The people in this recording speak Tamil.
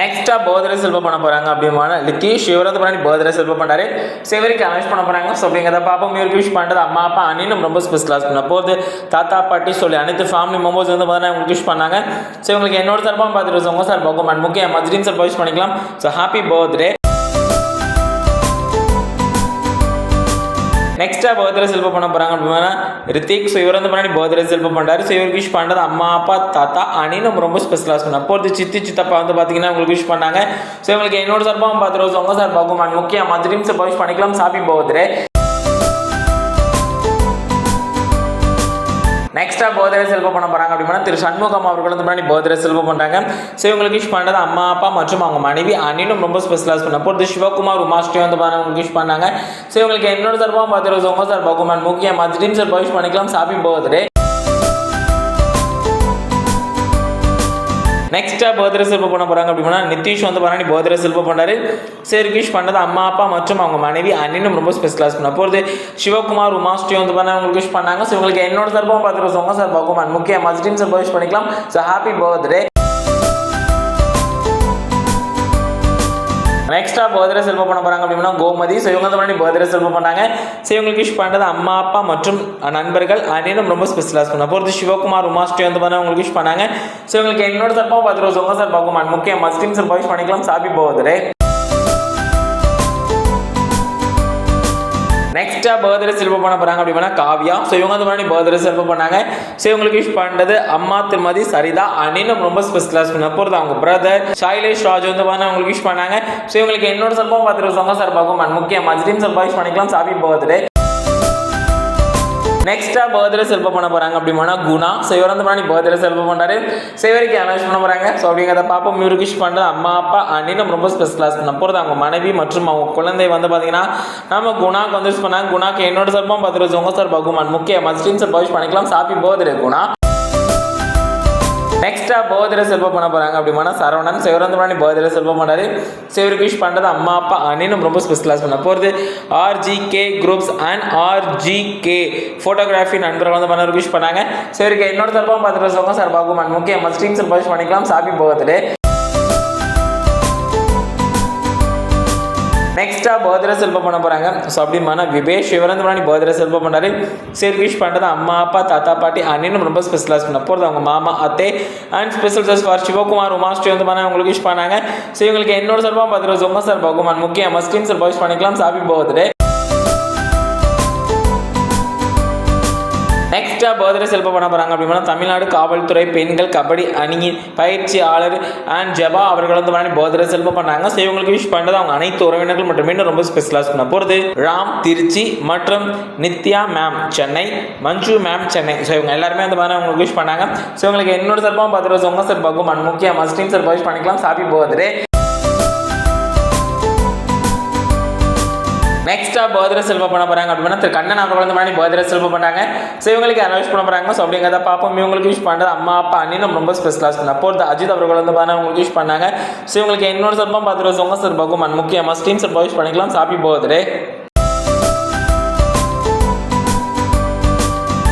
நெக்ஸ்ட்டாக பர்த்டே செல்வம் பண்ண போகிறாங்க அப்படிமான லித்தீஷ் இவரது பண்ணி பர்த்டே செல்வம் பண்ணாரு சிவருக்கு அனௌன்ஸ் பண்ண போகிறாங்க ஸோ அப்படிங்கிறத பாப்போம் இவருக்கு விஷ் பண்ணுறது அம்மா அப்பா அண்ணனும் ரொம்ப ஸ்பெஷலாக பண்ண போது தாத்தா பாட்டி சொல்லி அனைத்து ஃபேமிலி மெம்பர்ஸ் வந்து பார்த்தீங்கன்னா உங்களுக்கு விஷ் பண்ணாங்க. ஸோ இவங்களுக்கு என்னோட சார்பாக பார்த்துட்டு உங்க சார் பகவான் முக்கியம் மஜ்ரீன் சார் விஷ் பண்ணிக்கலாம். ஸோ ஹாப்பி பர்த்டே நெக்ஸ்ட்டாக பர்த்டே செல்வ பண்ண போகிறாங்க அப்படின்னா ரித்திக் ஸோ இவர் வந்து முன்னாடி பர்த்டே செல்வ பண்ணுறாரு ஸோ இவருக்கு விஷ் பண்ணுறது அம்மா அப்பா தாத்தா அணி நம்ம ரொம்ப ஸ்பெஷலாக சொன்னோம் அப்போ சித்தி சித்தப்பா வந்து பார்த்தீங்கன்னா உங்களுக்கு விஷ் பண்ணாங்க. ஸோ இவங்களுக்கு என்னோட சார்பாகவும் பார்த்துருவோம் உங்கள் சார் பகுமான் முக்கியமாக மதுரையும் சார் விஷ் பண்ணிக்கலாம். சாப்பி பர்த்டே நெக்ஸ்ட்டாக பர்த்டே செல்வம் பண்ண போகிறாங்க அப்படின்னா திரு சண்முகம் அவர்கள் வந்து முன்னாடி பர்த்டே செல்வம் பண்ணுறாங்க ஸோ இவங்களுக்கு விஷ் பண்ணுறது அம்மா அப்பா மற்றும் அவங்க மனைவி அண்ணினும் ரொம்ப ஸ்பெஷலாக பண்ண போகிறது சிவகுமார் உமாஸ்ரீ வந்து பாருங்க விஷ் பண்ணாங்க. ஸோ இவங்களுக்கு என்னோட சார்பாக பார்த்துட்டு உங்க சார் பகுமான் முக்கிய மதுரையும் சார் விஷ் பண்ணிக்கலாம். ஹாப்பி பர்த்டே நெக்ஸ்ட்டாக பர்த்டே சிற்பம் பண்ண போகிறாங்க அப்படின்னா நிதிஷ் வந்து பண்ணி போதிர சிற்பம் பண்ணாரு. சரி விஷ் பண்ணது அம்மா அப்பா மற்றும் அவங்க மனைவி அண்ணனும் ரொம்ப ஸ்பெஷலாக பண்ண போகிறது சிவகுமார் உமாஸ்ரீ வந்து பண்ண உங்களுக்கு விஷ் பண்ணாங்க. ஸோ உங்களுக்கு என்னோட சார்பாகவும் பார்த்துட்டு சொங்க சார் பகவான் முக்கிய மஸ்டின் சார் விஷ் பண்ணிக்கலாம். ஸோ ஹாப்பி பர்த்டே நெக்ஸ்ட்டாக பர்த்டே செல்வம் பண்ண போகிறாங்க அப்படின்னா கோமதி. ஸோ இவங்க தான் பர்த்டே செல்வம் பண்ணாங்க. ஸோ இவங்களுக்கு விஷ் பண்ணுறது அம்மா அப்பா மற்றும் நண்பர்கள் அண்ணனும் ரொம்ப ஸ்பெஷலாக பண்ண பொறுத்து சிவகுமார் உமாஸ்ரீ வந்து பண்ண உங்களுக்கு விஷ் பண்ணாங்க. ஸோ இவங்களுக்கு என்னோட சார்பாக பார்த்துட்டு சொங்க சார் பகுமான் முக்கிய மஸ்டின் சார் விஷ் பண்ணிக்கலாம். Happy birthday. நெக்ஸ்ட்டாக பர்த்டே செல்வ பண்ண போகிறாங்க அப்படின்னா காவியா. ஸோ இவங்க வந்து முன்னாடி பர்த்டே செல்வ பண்ணாங்க. ஸோ இவங்களுக்கு விஷ் பண்ணுறது அம்மா திருமதி சரிதா அண்ணனும் ரொம்ப ஸ்பெஷலாக பண்ண போகிறது அவங்க பிரதர் சைலேஷ் ராஜ் வந்து பார்த்தா அவங்களுக்கு விஷ் பண்ணாங்க. ஸோ இவங்களுக்கு என்னோட சர்பம் பார்த்துட்டு சொங்க சார் பார்க்கும் முக்கிய மஜ்ரீம் விஷ் பண்ணிக்கலாம். ஹாப்பி பர்த்டே நெக்ஸ்ட்டாக பர்த்டே செல்ப பண்ண போகிறாங்க அப்படின்னா குணா. ஸோ இவர் வந்து பண்ணி பர்த்டே செல்ப பண்ணுறாரு ஸோ இவருக்கு அனௌன்ஸ் பண்ண போகிறாங்க ஸோ அப்படிங்கிறத பார்ப்போம். இவருக்கு விஷ் பண்ணுற அம்மா அப்பா அண்ணனும் ரொம்ப ஸ்பெஷல் கிளாஸ் பண்ண போகிறது அவங்க மனைவி மற்றும் அவங்க குழந்தை வந்து பார்த்தீங்கன்னா நம்ம குணாக்கு வந்து பண்ணாங்க. குணாக்கு என்னோட சார்பாக பார்த்துட்டு உங்க சார் பகுமான் முக்கிய மஸ்டின் சார் விஷ் பண்ணிக்கலாம். Happy birthday Guna. நெக்ஸ்ட்டாக போதிர செல்வ பண்ண போகிறாங்க அப்படின்னா சரவணன் சிவரந்தபுராணி போதிர செல்வம் பண்ணாரு. சிவருக்கு விஷ் பண்ணுறது அம்மா அப்பா அண்ணனும் ரொம்ப ஸ்பெஷல் கிளாஸ் பண்ண போகிறது RGK groups and RGK photography நண்பர்கள் வந்து பண்ண விஷ் பண்ணாங்க. சிவருக்கு என்னோட சார்பாக பார்த்துட்டு சொல்லுவாங்க சார் பாகுமான் முக்கிய மஸ்டிங் சார் விஷ் பண்ணிக்கலாம் சாப்பி பர்த்டே நெக்ஸ்ட்டாக பர்த்டே செல்வ பண்ண போகிறாங்க ஸோ அப்படிமான விவேஷ் சிவரந்து பண்ணி பர்த்டே செல்வ பண்ணாரு சரி விஷ் பண்ணுறது அம்மா அப்பா தாத்தா பாட்டி அண்ணனும் ரொம்ப ஸ்பெஷலாக பண்ண போகிறது அவங்க மாமா அத்தை and special just for Sivakumar Umashree வந்து பண்ண அவங்களுக்கு விஷ் பண்ணாங்க. ஸோ இவங்களுக்கு என்னோட சார்பாக பர்த்டே உமா சார் பகுமான் முக்கிய மஸ்கின் சார் விஷ் பண்ணிக்கலாம். Happy birthday extra birthday selfie பண்ண போகிறாங்க அப்படின்னா தமிழ்நாடு காவல்துறை பெண்கள் கபடி அணியின் பயிற்சியாளர் அண்ட் ஜபா அவர்கள் வந்து மாதிரி பர்த்டே செல்ப பண்ணாங்க. ஸோ இவங்களுக்கு விஷ் பண்ணுறது அவங்க அனைத்து உறவினர்கள் மட்டுமே ரொம்ப ஸ்பெஷலாக பண்ண போகிறது ராம் திருச்சி மற்றும் Nithya ma'am Chennai Manju ma'am Chennai. So இவங்க எல்லாருமே அந்த மாதிரி அவங்களுக்கு விஷ் பண்ணாங்க. ஸோ இவங்களுக்கு என்னோட சிறப்பாக பார்த்துட்டு உங்க சார் பகுமான் முக்கிய மஸ்டின் சார் விஷ் பண்ணிக்கலாம் ஹாப்பி பர்த்டே நெக்ஸ்ட்டாக பர்த்டே செல்வ பண்ண போகிறாங்க அப்படின்னா திரு கண்ணன் அவர்கள் வந்து மாதிரி பர்த்டே செல்வ பண்ணாங்க ஸோ இவங்களுக்கு அனலைஸ் பண்ண போகிறாங்க ஸோ அப்படிங்கிறத பார்ப்போம். இவங்களுக்கு யூஸ் பண்ணுறது அம்மா அப்பா அண்ணனும் ரொம்ப ஸ்பெஷலாக பண்ண அப்போ அஜித் அவர்கள் வந்து பாருங்க உங்களுக்கு யூஸ் பண்ணாங்க. ஸோ இவங்களுக்கு என்னோட சார்பாக பார்த்துருவோம் உங்க சார் பகுமான். முக்கிய மஸ்டீம் சார் பண்ணிக்கலாம். Happy birthday